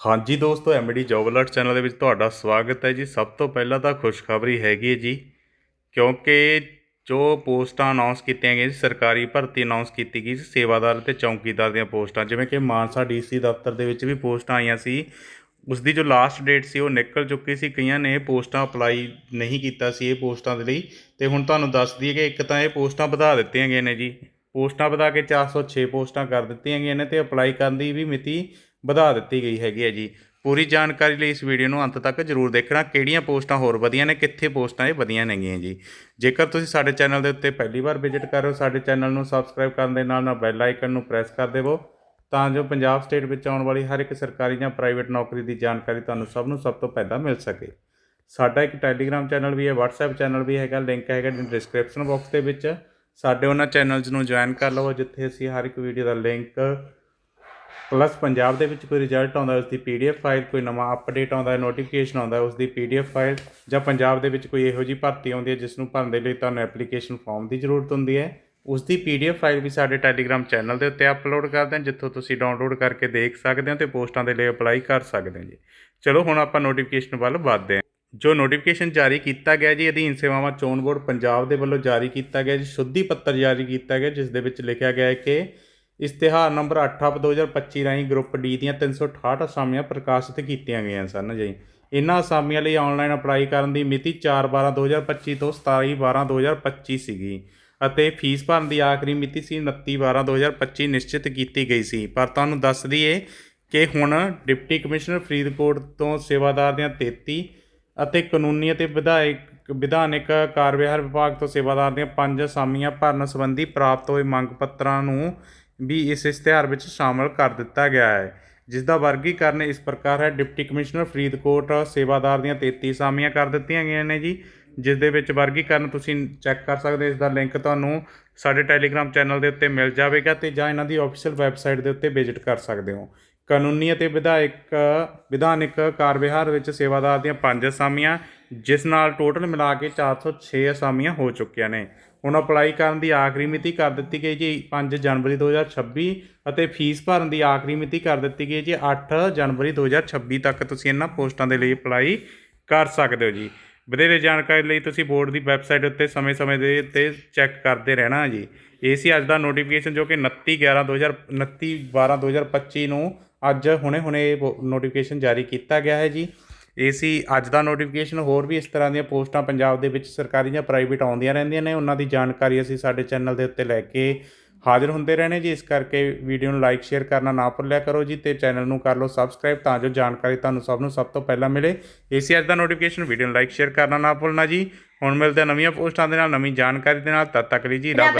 ਹਾਂਜੀ ਦੋਸਤੋ MD job alert channel ਦੇ ਵਿੱਚ ਤੁਹਾਡਾ ਸਵਾਗਤ ਹੈ ਜੀ। ਸਭ ਤੋਂ ਪਹਿਲਾਂ ਤਾਂ ਖੁਸ਼ਖਬਰੀ ਹੈਗੀ ਹੈ ਜੀ, ਕਿਉਂਕਿ ਜੋ ਪੋਸਟਾਂ ਅਨਾਉਂਸ ਕੀਤੀਆਂ ਗਈਆਂ ਸੀ ਸਰਕਾਰੀ ਭਰਤੀ ਅਨਾਉਂਸ ਕੀਤੀ ਗਈ ਸੀ, ਸੇਵਾਦਾਰ ਤੇ ਚੌਕੀਦਾਰ ਦੀਆਂ ਪੋਸਟਾਂ, ਜਿਵੇਂ ਕਿ ਮਾਨਸਾ ਡੀਸੀ ਦਫ਼ਤਰ ਦੇ ਵਿੱਚ ਵੀ ਪੋਸਟਾਂ ਆਈਆਂ ਸੀ। ਉਸ ਦੀ ਜੋ ਲਾਸਟ ਡੇਟ ਸੀ, ਉਹ ਨਿਕਲ ਚੁੱਕੀ ਸੀ। ਕਈਆਂ ਨੇ ਪੋਸਟਾਂ ਅਪਲਾਈ ਨਹੀਂ ਕੀਤਾ ਸੀ, ਇਹ ਪੋਸਟਾਂ ਦੇ ਲਈ। ਤੇ ਹੁਣ ਤੁਹਾਨੂੰ ਦੱਸ ਦਈਏ ਕਿ ਇੱਕ ਤਾਂ ਇਹ ਪੋਸਟਾਂ ਵਧਾ ਦਿੱਤੀਆਂ ਗਈਆਂ ਨੇ ਜੀ। ਪੋਸਟਾਂ ਵਧਾ ਕੇ 406 ਪੋਸਟਾਂ ਕਰ ਦਿੱਤੀਆਂ ਗਈਆਂ ਨੇ ਤੇ ਅਪਲਾਈ ਕਰਨ ਦੀ ਵੀ ਮਿਤੀ ਵਧਾ ਦਿੱਤੀ ਗਈ ਹੈਗੀ ਹੈ ਜੀ। ਪੂਰੀ ਜਾਣਕਾਰੀ ਲਈ ਇਸ ਵੀਡੀਓ ਨੂੰ ਅੰਤ ਤੱਕ ਜਰੂਰ ਦੇਖਣਾ। ਕਿਹੜੀਆਂ ਪੋਸਟਾਂ ਹੋਰ ਵਧੀਆਂ ਨੇ, ਕਿੱਥੇ ਪੋਸਟਾਂ ਇਹ ਵਧੀਆਂ ਨੇਗੀਆਂ ਜੀ। ਜੇਕਰ ਤੁਸੀਂ ਸਾਡੇ ਚੈਨਲ ਦੇ ਉੱਤੇ ਪਹਿਲੀ ਵਾਰ ਵਿਜ਼ਿਟ ਕਰ ਰਹੇ ਹੋ, ਸਾਡੇ ਚੈਨਲ ਨੂੰ ਸਬਸਕ੍ਰਾਈਬ ਕਰਨ ਦੇ ਨਾਲ ਨਾਲ ਬੈਲ ਆਈਕਨ ਨੂੰ ਪ੍ਰੈਸ ਕਰ ਦੇਵੋ, ਤਾਂ ਜੋ ਪੰਜਾਬ ਸਟੇਟ ਵਿੱਚ ਆਉਣ ਵਾਲੀ ਹਰ ਇੱਕ ਸਰਕਾਰੀ ਜਾਂ ਪ੍ਰਾਈਵੇਟ ਨੌਕਰੀ ਦੀ ਜਾਣਕਾਰੀ ਤੁਹਾਨੂੰ ਸਭ ਨੂੰ ਸਭ ਤੋਂ ਪਹਿਲਾਂ ਮਿਲ ਸਕੇ। ਸਾਡਾ ਇੱਕ ਟੈਲੀਗ੍ਰਾਮ ਚੈਨਲ ਵੀ ਹੈ, WhatsApp ਚੈਨਲ ਵੀ ਹੈਗਾ, ਲਿੰਕ ਹੈਗਾ ਡਿਸਕ੍ਰਿਪਸ਼ਨ ਬਾਕਸ ਦੇ ਵਿੱਚ। ਸਾਡੇ ਉਹਨਾਂ ਚੈਨਲਸ ਨੂੰ ਜੁਆਇਨ ਕਰ ਲਵੋ, ਜਿੱਥੇ ਅਸੀਂ ਹਰ ਇੱਕ ਵੀਡੀਓ ਦਾ ਲਿੰਕ ਪਲੱਸ ਪੰਜਾਬ ਦੇ ਵਿੱਚ ਕੋਈ ਰਿਜ਼ਲਟ ਆਉਂਦਾ ਉਸ ਦੀ ਪੀਡੀਐਫ ਫਾਈਲ, ਕੋਈ ਨਵਾਂ ਅਪਡੇਟ ਆਉਂਦਾ ਹੈ ਨੋਟੀਫਿਕੇਸ਼ਨ ਆਉਂਦਾ ਉਸ ਦੀ ਪੀਡੀਐਫ ਫਾਈਲ ਜਾਂ ਪੰਜਾਬ ਦੇ ਵਿੱਚ ਕੋਈ ਇਹੋ ਜਿਹੀ ਭਰਤੀ ਆਉਂਦੀ ਹੈ ਜਿਸ ਨੂੰ ਭਰਨ ਦੇ ਲਈ ਤੁਹਾਨੂੰ ਐਪਲੀਕੇਸ਼ਨ ਫਾਰਮ ਦੀ ਜ਼ਰੂਰਤ ਹੁੰਦੀ ਹੈ। ਉਸ ਦੀ ਪੀਡੀਐਫ ਫਾਈਲ ਵੀ ਸਾਡੇ ਟੈਲੀਗ੍ਰਾਮ ਚੈਨਲ ਦੇ ਉੱਤੇ ਅਪਲੋਡ ਕਰਦੇ ਹਾਂ ਜਿੱਥੋਂ ਤੁਸੀਂ ਡਾਊਨਲੋਡ ਕਰਕੇ ਦੇਖ ਸਕਦੇ ਹੋ ਤੇ ਪੋਸਟਾਂ ਦੇ ਲਈ ਅਪਲਾਈ ਕਰ ਸਕਦੇ ਹੋ ਜੀ। ਚਲੋ ਹੁਣ ਆਪਾਂ ਨੋਟੀਫਿਕੇਸ਼ਨ ਵੱਲ ਵਧਦੇ ਹਾਂ। ਜੋ ਨੋਟੀਫਿਕੇਸ਼ਨ ਜਾਰੀ ਕੀਤਾ ਗਿਆ ਜੀ, ਅਧੀਨ ਸੇਵਾਵਾਂ ਚੋਣ ਬੋਰਡ ਪੰਜਾਬ ਦੇ ਵੱਲੋਂ ਜਾਰੀ ਕੀਤਾ ਗਿਆ ਜੀ, ਸ਼ੁੱਧੀ ਪੱਤਰ ਜਾਰੀ ਕੀਤਾ ਗਿਆ, ਜਿਸ ਦੇ ਵਿੱਚ ਲਿਖਿਆ ਗਿਆ ਹੈ ਕਿ ਇਸ਼ਤਿਹਾਰ ਨੰਬਰ 8/2025 ਰਾਹੀਂ ਗਰੁੱਪ ਡੀ ਦੀਆਂ 368 ਅਸਾਮੀਆਂ ਪ੍ਰਕਾਸ਼ਿਤ ਕੀਤੀਆਂ ਗਈਆਂ ਸਨ ਜੀ। ਇਹਨਾਂ ਅਸਾਮੀਆਂ ਲਈ ਆਨਲਾਈਨ ਅਪਲਾਈ ਕਰਨ ਦੀ ਮਿਤੀ 4/12/2025 ਤੋਂ 27/12/2025 ਸੀਗੀ ਅਤੇ ਫੀਸ ਭਰਨ ਦੀ ਆਖਰੀ ਮਿਤੀ ਸੀ 29/12/2025 ਨਿਸ਼ਚਿਤ ਕੀਤੀ ਗਈ ਸੀ। ਪਰ ਤੁਹਾਨੂੰ ਦੱਸ ਦਈਏ ਕਿ ਹੁਣ ਡਿਪਟੀ ਕਮਿਸ਼ਨਰ ਫਰੀਦਕੋਟ ਤੋਂ ਸੇਵਾਦਾਰ ਦੀਆਂ 33 ਅਤੇ ਕਾਨੂੰਨੀ ਅਤੇ ਵਿਧਾਇਕ ਵਿਧਾਨਿਕ ਕਾਰਜਵਿਹਾਰ ਵਿਭਾਗ ਤੋਂ ਸੇਵਾਦਾਰ ਦੀਆਂ ਪੰਜ ਅਸਾਮੀਆਂ ਭਰਨ ਸੰਬੰਧੀ ਪ੍ਰਾਪਤ ਹੋਏ ਮੰਗ ਪੱਤਰਾਂ ਨੂੰ ਵੀ ਇਸ ਇਸ਼ਤਿਹਾਰ ਵਿੱਚ ਸ਼ਾਮਲ ਕਰ ਦਿੱਤਾ ਗਿਆ ਹੈ ਜਿਸ ਦਾ ਵਰਗੀਕਰਨ ਇਸ ਪ੍ਰਕਾਰ ਹੈ। ਡਿਪਟੀ ਕਮਿਸ਼ਨਰ ਫਰੀਦਕੋਟ ਸੇਵਾਦਾਰ ਦੀਆਂ 33 ਅਸਾਮੀਆਂ ਕਰ ਦਿੱਤੀਆਂ ਗਈਆਂ ਨੇ ਜੀ ਜਿਸ ਦੇ ਵਿੱਚ ਵਰਗੀਕਰਨ ਤੁਸੀਂ ਚੈੱਕ ਕਰ ਸਕਦੇ ਹੋ। ਇਸ ਦਾ ਲਿੰਕ ਤੁਹਾਨੂੰ ਸਾਡੇ ਟੈਲੀਗ੍ਰਾਮ ਚੈਨਲ ਦੇ ਉੱਤੇ ਮਿਲ ਜਾਵੇਗਾ ਤੇ ਜਾਂ ਇਹਨਾਂ ਦੀ ਆਫੀਸ਼ੀਅਲ ਵੈਬਸਾਈਟ ਦੇ ਉੱਤੇ ਵਿਜ਼ਿਟ ਕਰ ਸਕਦੇ ਹੋ। ਕਾਨੂੰਨੀ ਅਤੇ ਵਿਧਾਇਕ, ਵਿਧਾਨਿਕ ਕਾਰਜਵਿਹਾਰ ਵਿੱਚ ਸੇਵਾਦਾਰ ਦੀਆਂ ਪੰਜ ਅਸਾਮੀਆਂ ਜਿਸ ਨਾਲ ਟੋਟਲ ਮਿਲਾ ਕੇ 406 ਅਸਾਮੀਆਂ ਹੋ ਚੁੱਕੀਆਂ ਨੇ। ਹੁਣ ਅਪਲਾਈ ਕਰਨ ਦੀ ਆਖਰੀ ਮਿਤੀ ਕਰ ਦਿੱਤੀ ਗਈ ਜੀ 5 ਜਨਵਰੀ 2026 ਅਤੇ ਫੀਸ ਭਰਨ ਦੀ ਆਖਰੀ ਮਿਤੀ ਕਰ ਦਿੱਤੀ ਗਈ ਜੀ 8 ਜਨਵਰੀ 2026 ਤੱਕ ਤੁਸੀਂ ਇਹਨਾਂ ਪੋਸਟਾਂ ਦੇ ਲਈ ਅਪਲਾਈ ਕਰ ਸਕਦੇ ਹੋ ਜੀ। ਵਧੇਰੇ ਜਾਣਕਾਰੀ ਲਈ ਤੁਸੀਂ ਬੋਰਡ ਦੀ ਵੈਬਸਾਈਟ ਉੱਤੇ ਸਮੇਂ-ਸਮੇਂ ਦੇ ਉੱਤੇ ਚੈੱਕ ਕਰਦੇ ਰਹਿਣਾ ਜੀ। ਇਹ ਸੀ ਅੱਜ ਦਾ ਨੋਟੀਫਿਕੇਸ਼ਨ ਜੋ ਕਿ 29 11 2000 29 12 2025 ਨੂੰ ਅੱਜ ਹੁਣੇ-ਹੁਣੇ ਨੋਟੀਫਿਕੇਸ਼ਨ ਜਾਰੀ ਕੀਤਾ ਗਿਆ ਹੈ ਜੀ। ਇਹ ਸੀ ਅੱਜ ਦਾ ਨੋਟੀਫਿਕੇਸ਼ਨ ਹੋਰ ਵੀ ਇਸ ਤਰ੍ਹਾਂ ਦੀਆਂ ਪੋਸਟਾਂ ਪੰਜਾਬ ਦੇ ਵਿੱਚ ਸਰਕਾਰੀ ਜਾਂ ਪ੍ਰਾਈਵੇਟ ਆਉਂਦੀਆਂ ਰਹਿੰਦੀਆਂ ਨੇ, ਉਹਨਾਂ ਦੀ ਜਾਣਕਾਰੀ ਅਸੀਂ ਸਾਡੇ ਚੈਨਲ ਦੇ ਉੱਤੇ ਲੈ ਕੇ ਹਾਜ਼ਰ ਹੁੰਦੇ ਰਹਿਣੇ ਜੀ। ਇਸ ਕਰਕੇ ਵੀਡੀਓ ਨੂੰ ਲਾਈਕ ਸ਼ੇਅਰ ਕਰਨਾ ਨਾ ਭੁੱਲਿਆ ਕਰੋ ਜੀ ਤੇ ਚੈਨਲ ਨੂੰ ਕਰ ਲਓ ਸਬਸਕ੍ਰਾਈਬ ਤਾਂ ਜੋ ਜਾਣਕਾਰੀ ਤੁਹਾਨੂੰ ਸਭ ਨੂੰ ਸਭ ਤੋਂ ਪਹਿਲਾਂ ਮਿਲੇ। ਇਹ ਸੀ ਅੱਜ ਦਾ ਨੋਟੀਫਿਕੇਸ਼ਨ ਵੀਡੀਓ ਨੂੰ ਲਾਈਕ ਸ਼ੇਅਰ ਕਰਨਾ ਨਾ ਭੁੱਲਣਾ ਜੀ। ਹੁਣ ਮਿਲਦੇ ਨਵੀਆਂ ਪੋਸਟਾਂ ਦੇ ਨਾਲ, ਨਵੀਂ ਜਾਣਕਾਰੀ ਦੇ ਨਾਲ। ਤਦ ਤੱਕ ਲਈ ਜੀ, ਰੱਬ